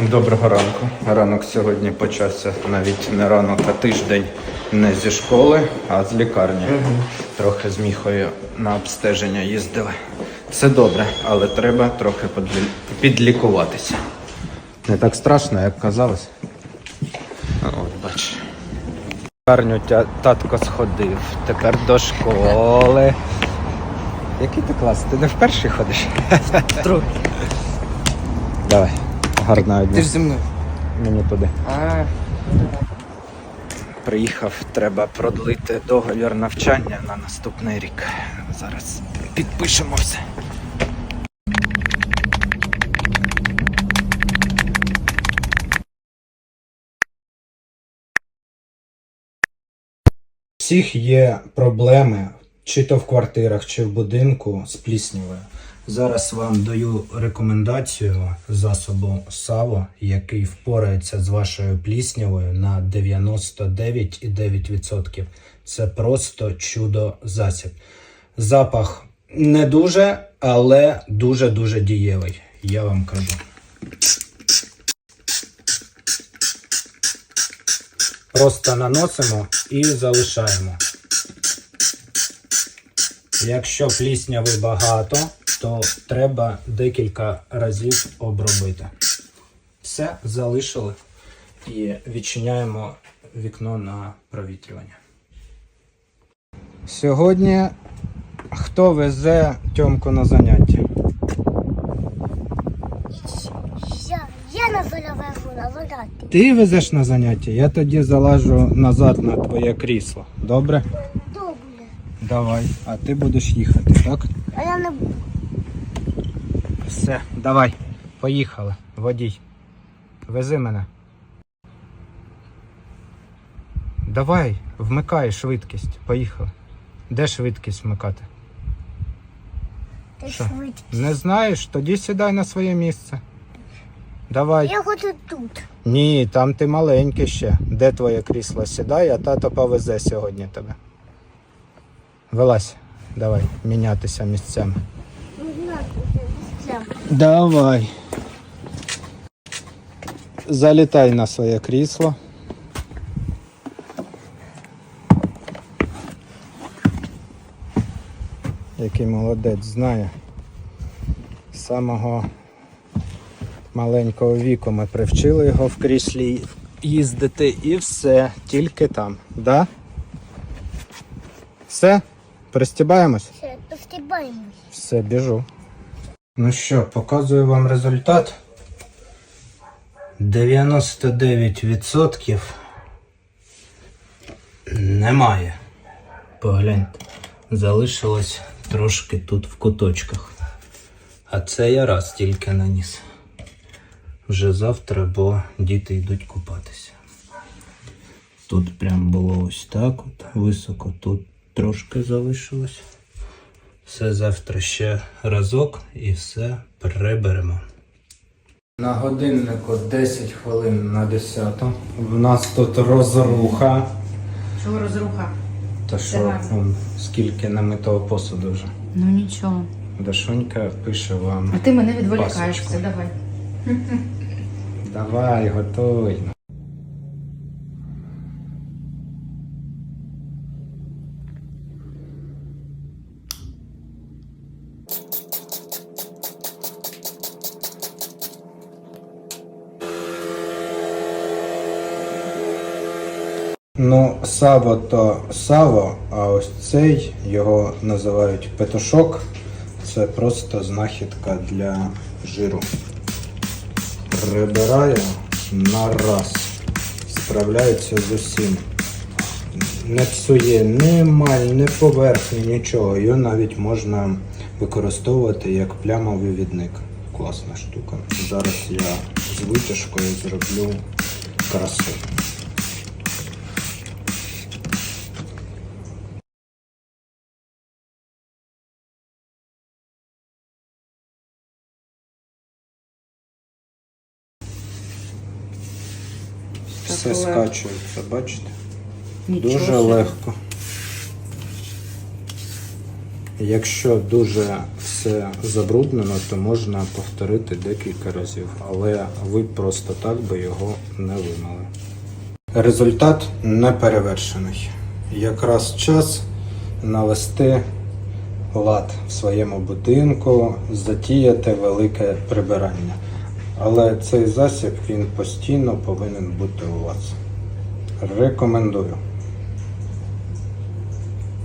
Доброго ранку. Ранок сьогодні почався навіть не ранок, а тиждень не зі школи, а з лікарні. Трохи з міхою на обстеження їздили. Все добре, але треба трохи подлі- підлікуватися. Не так страшно, як казалось. От бач. Лікарню татко сходив. Тепер до школи. Який ти клас? Ти не вперше ходиш? Трохи. Давай. Гарного Ти ж зі мною. Мені туди. А, Приїхав, треба продлити договір навчання на наступний рік. Зараз підпишемо все. Всіх є проблеми, чи то в квартирах, чи в будинку з пліснявою. Зараз вам даю рекомендацію засобу Саво, який впорається з вашою пліснявою на 99,9%. Це просто чудо засіб. Запах не дуже, але дуже-дуже дієвий. Я вам кажу. Просто наносимо і залишаємо. Якщо плісняви багато, то треба декілька разів обробити. Все, залишили і відчиняємо вікно на провітрювання. Сьогодні хто везе Тьомку на заняття? Я, я на зольову. Ти везеш на заняття, я тоді залажу назад на твоє крісло. Добре? Давай. А ти будеш їхати, так? А я не буду. Все, давай, поїхали. Водій. Вези мене. Давай, вмикай швидкість. Поїхали. Де швидкість вмикати? Ти Що? швидкий. Не знаєш? Тоді сідай на своє місце. Давай. Я хочу тут. Ні, там ти маленький ще. Де твоє крісло? Сідай, а тато повезе сьогодні тебе. Вилазь. Давай, мінятися місцями. Давай. Залітай на своє крісло. Який молодець знає. З самого маленького віку ми привчили його в кріслі їздити і все, тільки там. Да? Все? Пристібаємось? Все, достібаємось. Все, біжу. Ну що, показую вам результат. 99% немає. Погляньте. Залишилось трошки тут в куточках. А це я раз тільки наніс. Вже завтра, бо діти йдуть купатися. Тут прям було ось так от високо, тут трошки залишилось. Все завтра ще разок і все приберемо. На годиннику 10 хвилин на 10. В нас тут розруха. Чого розруха? Та що, вон, скільки намитого посуду вже. Ну нічого. Дашонька пише вам. А ти мене відволікаєш. Пасочку. Все, давай. Давай, готуй. Ну, саво то саво, а ось цей його називають петушок. Це просто знахідка для жиру. Прибираю на раз. Справляється з усім. Не псує ні маль, ні поверхні, нічого. Його навіть можна використовувати як плямовий відник. Класна штука. Зараз я з витяжкою зроблю красу. Все Так, скачується, бачите? Нічого Дуже собі. легко. Якщо дуже все забруднено, то можна повторити декілька разів, але ви просто так би його не вимили. Результат не перевершений. Якраз час навести лад в своєму будинку, затіяти велике прибирання. Але цей засіб він постійно повинен бути у вас. Рекомендую.